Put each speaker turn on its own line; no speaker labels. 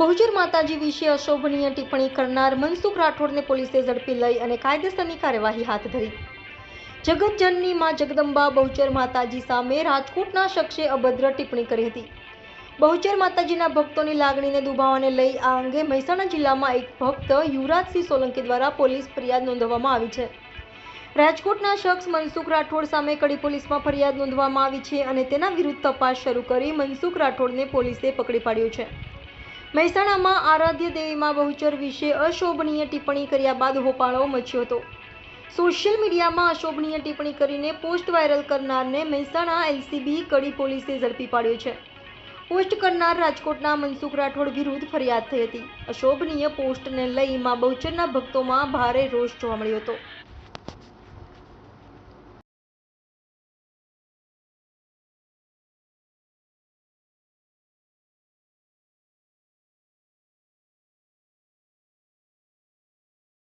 બહુચર માતાજી વિશે અશોભનીય ટિપ્પણી કરનાર મનસુખ રાઠોડને પોલીસે ઝડપી લઈ અને કાયદેસરની કાર્યવાહી હાથ ધરી. જગતજનની માં જગદંબા બહુચર માતાજી સામે રાજકોટના શખ્સે અભદ્ર ટિપ્પણી કરી હતી. બહુચર માતાજીના ભક્તોની લાગણીને દુભાવાને લઈ આ અંગે મહેસાણા જિલ્લામાં એક ભક્ત યુવરાજસિંહ સોલંકી દ્વારા પોલીસ ફરિયાદ નોંધવામાં આવી છે. રાજકોટના શખ્સ મનસુખ રાઠોડ સામે કડી પોલીસમાં ફરિયાદ નોંધવામાં આવી છે અને તેના વિરુદ્ધ તપાસ શરૂ કરી મનસુખ રાઠોડને પોલીસે પકડી પાડ્યો છે. મહેસાણામાં આરાધ્ય દેવીમાં બહુચર વિશે અશોભનીય ટિપ્પણી કર્યા બાદ હોપાળો મચ્યો હતો. સોશિયલ મીડિયામાં અશોભનીય ટિપ્પણી કરીને પોસ્ટ વાયરલ કરનારને મહેસાણા એલસીબી કડી પોલીસે ઝડપી પાડ્યો છે. પોસ્ટ કરનાર રાજકોટના મનસુખ રાઠોડ વિરુદ્ધ ફરિયાદ થઈ હતી. અશોભનીય પોસ્ટને લઈ માં બહુચરના ભક્તોમાં ભારે રોષ જોવા મળ્યો હતો.